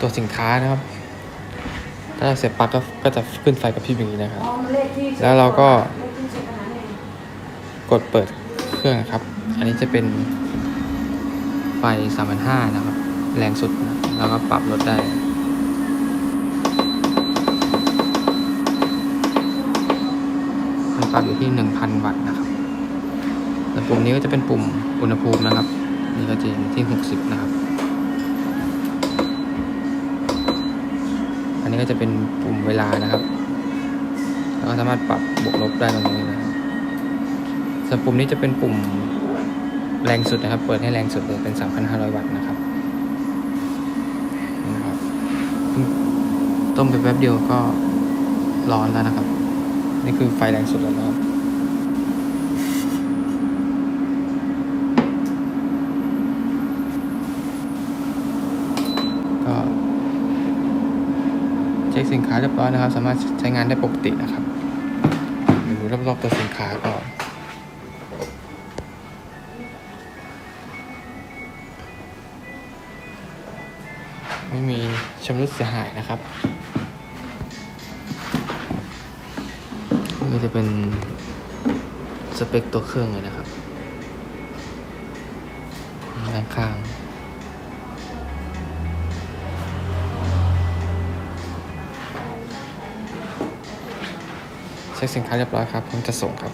ตัวสินค้านะครับ ถ้าเราเสียบปลั๊กก็ก็จะขึ้นไฟกับพริบอย่างนี้นะครับอ๋อมันเลขที่แล้วเราก็เลขที่เช็คอาหารเองกดเปิดเครื่องนะครับ อันนี้จะเป็นไฟ3,500นะครับ แรงสุดนะแล้วก็ปรับลดได้มันปรับอยู่ที่ 1,000 วัตต์นะครับแล้วปุ่มนี้ก็จะเป็นปุ่มอุณหภูมินะครับ นี่ก็จะอยู่ที่ 60 นะครับ นี้ก็จะเป็นปุ่มเวลานะครับ แล้วก็สามารถปรับบวกลบได้ตรงนี้นะครับส่วนปุ่มนี้จะเป็นปุ่มแรงสุดนะครับ เปิดให้แรงสุดเลยเป็น 3,500 วัตต์นะครับนะครับ ต้มไปแป๊บเดียวก็ร้อนแล้วนะครับ นี่คือไฟแรงสุดแล้วนะครับ เช็คสินค้าเรียบร้อยนะครับ สามารถใช้งานได้ปกตินะครับดูรอบๆตัวสินค้าก่อนไม่มีชำรุดเสียหายนะครับนี่จะเป็นสเปคตัวเครื่องเลยนะครับด้านข้าง เช็คสินค้าเรียบร้อยครับผมจะส่งครับ